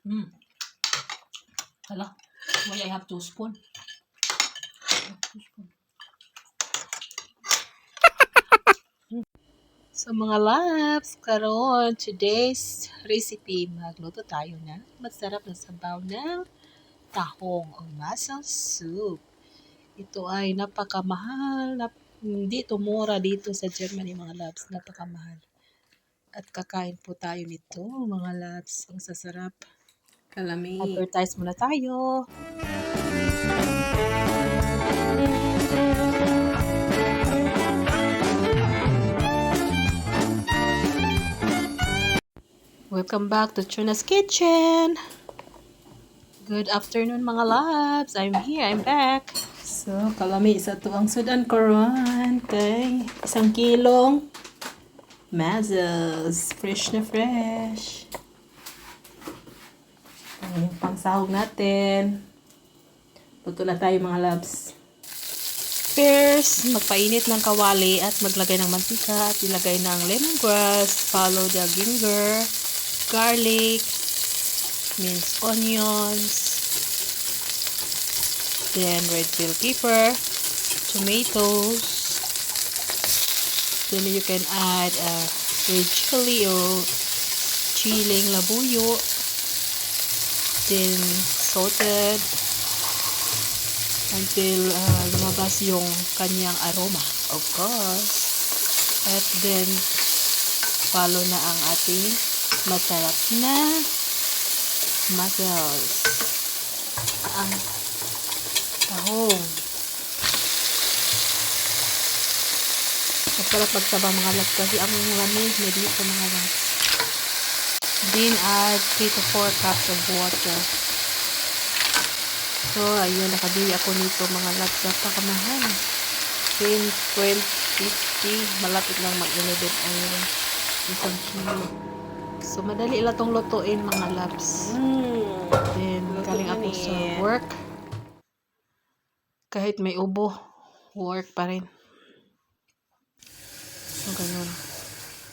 Mm. Hala. Why I have two spoon? Two spoon. So mga loves, karon today's recipe, magluto tayo ng masarap na sabaw ng tahong o mussel soup. Ito ay napakamahal, nap hindi ito mura dito sa Germany mga loves, napakamahal. At kakain po tayo nito mga loves, ang sasarap. Kalami. Advertise muna tayo. Welcome back to Tuna's Kitchen. Good afternoon mga loves. I'm here. I'm back. So, kalami isa to ang sudan karon kay isang kilong mazels. Fresh na fresh. Pangsahog natin. Luto na tayo mga loves. First, magpainit ng kawali at maglagay ng mantika at ilagay ng lemongrass, follow the ginger, garlic, minced onions, then red bell pepper, tomatoes, then you can add uh, red chili or chiling labuyo, then salted, until uh, lumabas yung kanyang aroma, of course. At then, follow na ang ating masarap na mussels. Ang tahong. Masarap magsabaw mga laps kasi ang lamig na dito mga laps. Then add 3 to 4 cups of water. So, ayun, nakabili ako nito mga lots. Napakamahal. 10, 12, 50. Malapit lang mag-11 euro. Isang kilo. So, madali lang itong lutuin mga loves. Mm. Then, Luto galing ako sa ni. work. Kahit may ubo, work pa rin. So, ganun.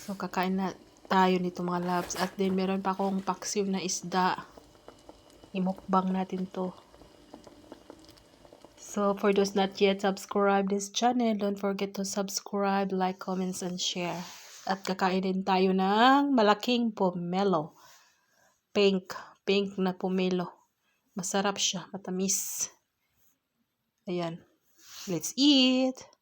So, kakain na tayo nito mga loves. At then, meron pa akong paksiw na isda. Imukbang natin to. So, for those not yet subscribe this channel, don't forget to subscribe, like, comments, and share. At kakain din tayo ng malaking pomelo. Pink. Pink na pomelo. Masarap siya. Matamis. Ayan. Let's eat!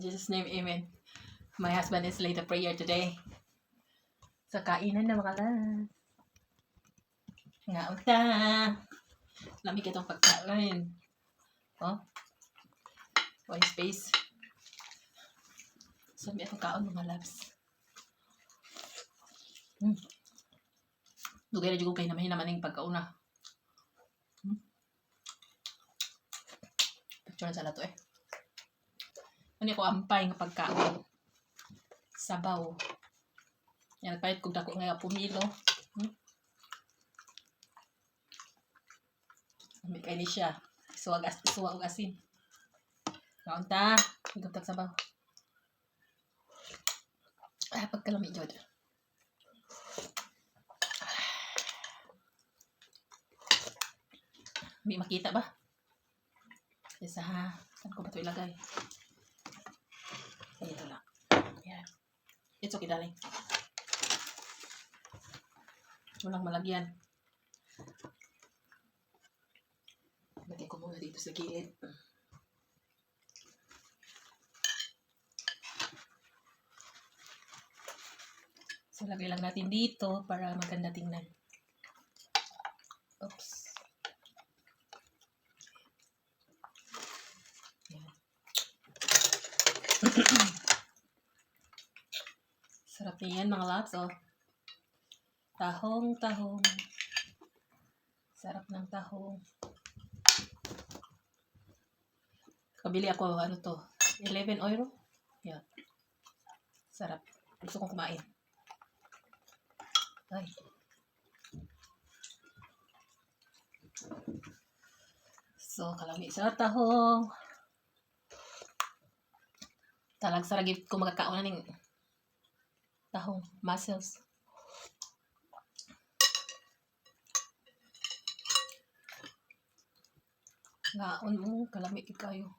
In Jesus' name, amen. My husband is late a prayer today. Sa kainan na mga lads. Nga unta. Lamig itong pagkain. Oh. One space. So, may itong kaon mga labs. Hmm. Dugay na dyan ko kayo naman naman yung pagkauna. Hmm. Picture na sa lato eh. Ano ko ampay nga pagkaon. Sabaw. Yan, nagpahit kong dako nga pumilo. Hmm? May kaini siya. Suwag, as, suwag asin. Kaon ta. Higap sabaw. Ah, pagkalami, Jod. Hindi makita ba? Isa ha. Saan ko ba ito ilagay? Dito lang. Yan. It's okay, darling. Walang malagyan. Lagay ko muna dito sa gilid. So, lagay lang natin dito para maganda tingnan. Oops. Yan. Sarap na yan mga loves, oh. Tahong, tahong. Sarap ng tahong. Kabili ako, ano to, 11 euro. Yan. Sarap. Gusto kong kumain. Ay. So, kalami sa tahong. Talag sa ragit ko magkakaon na ning tahong mussels. Ngaon mo, kalami kayo.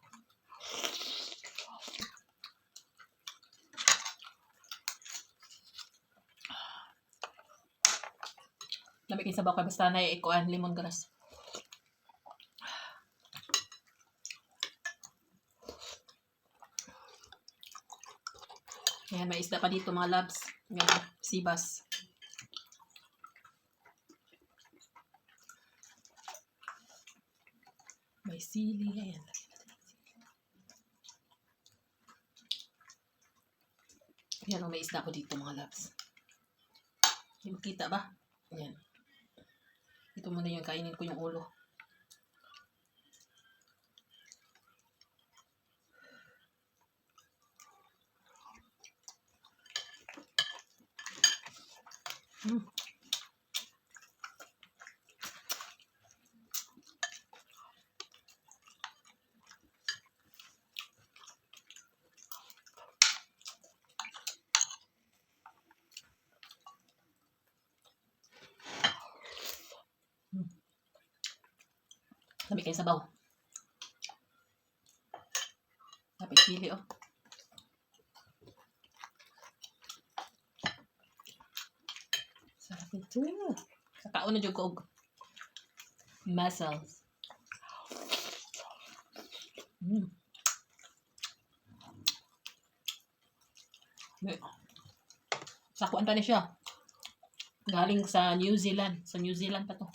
Lamig kay sabaw kay basta na ikuan lemon grass. May isda pa dito mga labs. Ayan, sibas. May sili. Ayan. Ayan, may isda pa dito mga labs. Hindi makita ba? Ayan. Ito muna yung kainin ko yung ulo. Mm. Sabi kayo sabaw. Sabi chili oh. Sarap ito. Kakaon na dyan ko mussels. Mm. Sakuan pa ni siya. Galing sa New Zealand. Sa New Zealand pa to.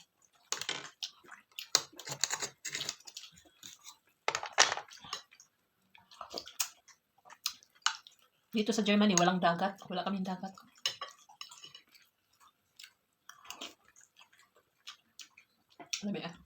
Dito sa Germany, walang dagat. Wala kaming dagat. Yeah.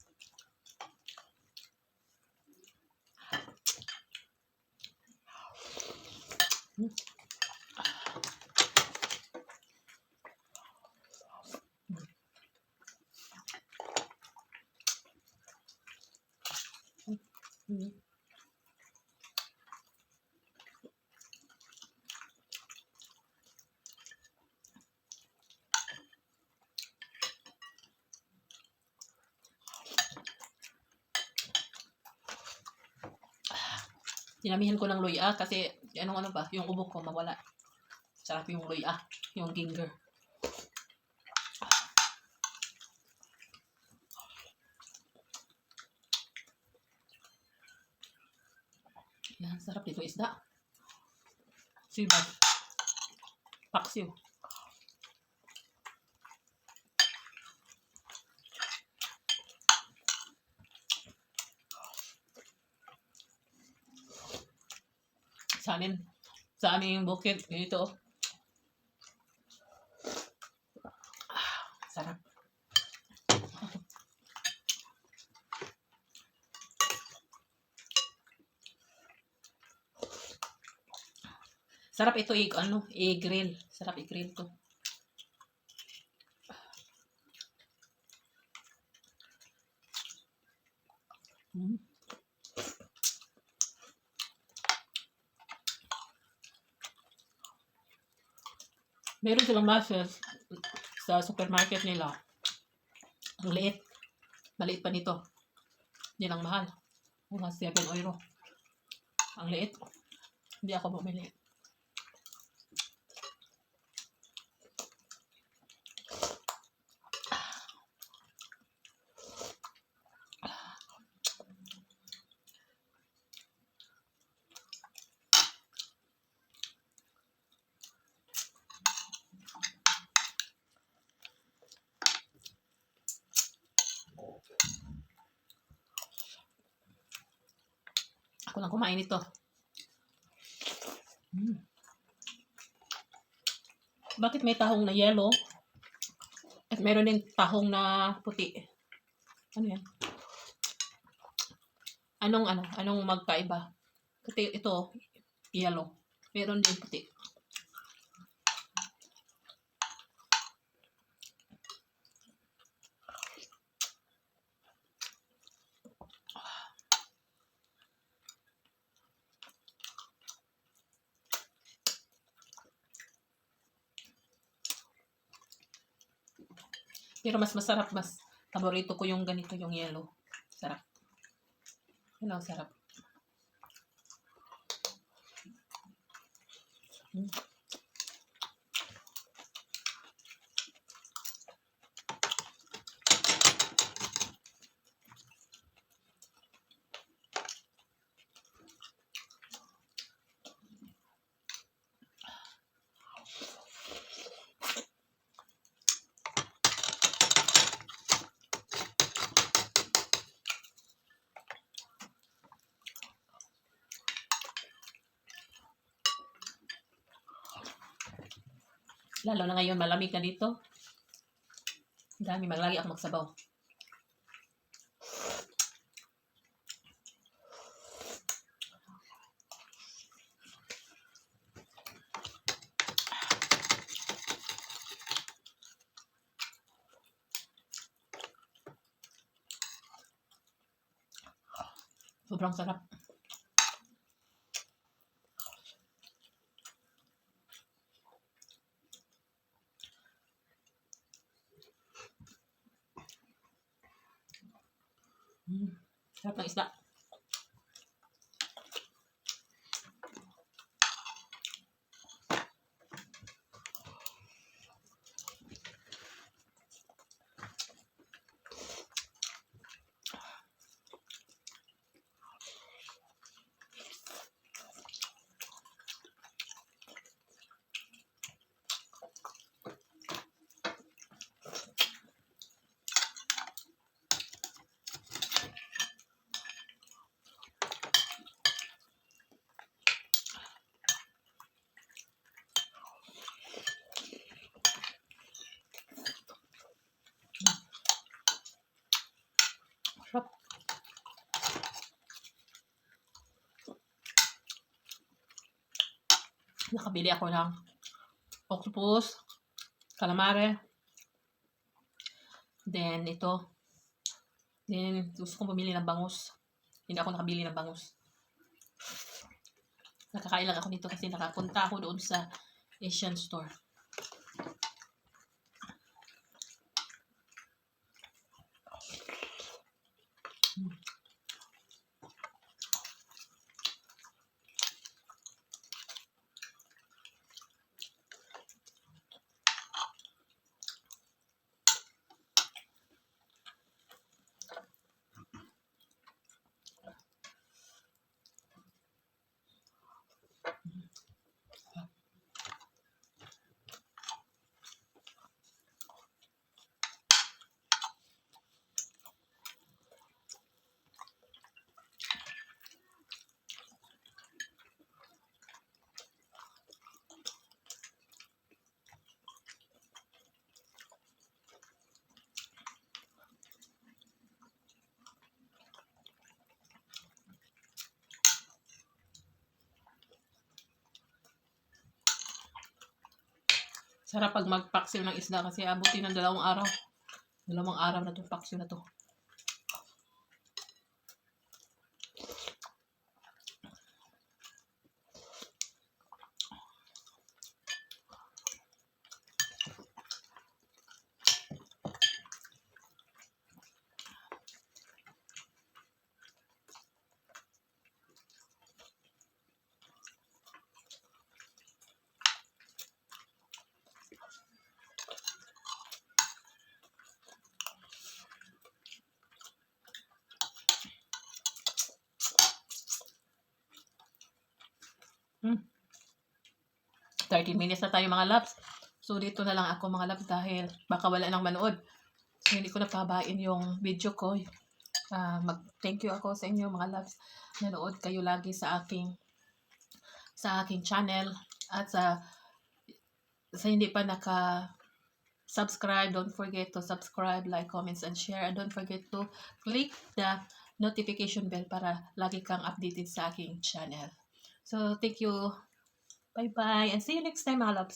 Dinamihan ko ng luya kasi anong ano ba, yung ubo ko mawala. Sarap yung luya, yung ginger. Yan, sarap dito isda. Sibag. Paksiw. Sa amin, sa aming bukid, dito. Ah, sarap. Sarap ito i ano, i-grill. Sarap i-grill to. Mm. Meron silang mussels sa supermarket nila. Ang liit. Maliit pa nito. Yan ang mahal. Mga 7 euro. Ang liit. Hindi ako bumili. Ako lang kumain nito. Mm. Bakit may tahong na yellow? At meron din tahong na puti. Ano yan? Anong ano? Anong magkaiba? Kasi ito, yellow. Meron din puti. Pero mas masarap, mas paborito ko yung ganito, yung yellow. Sarap. Ang sarap. Lalo na ngayon, malamig na dito. Dami, maglagi ako magsabaw. Sobrang sarap. Mm. Sarap Nakabili ako ng octopus, calamare, then ito, then gusto kong bumili ng bangus. Hindi ako nakabili ng bangus. Nakakain lang ako nito kasi nakapunta ako doon sa Asian store. Sarap pag magpaksiw ng isda kasi abutin ng dalawang araw. Dalawang araw na itong paksiw na to. 30 minutes na tayo mga loves. So, dito na lang ako mga loves dahil baka wala nang manood. So, hindi ko napabain yung video ko. Ah, mag-thank you ako sa inyo mga loves. Nanood kayo lagi sa aking sa aking channel at sa sa hindi pa naka subscribe don't forget to subscribe like comments and share and don't forget to click the notification bell para lagi kang updated sa aking channel So, thank you. Bye-bye. And see you next time, mga.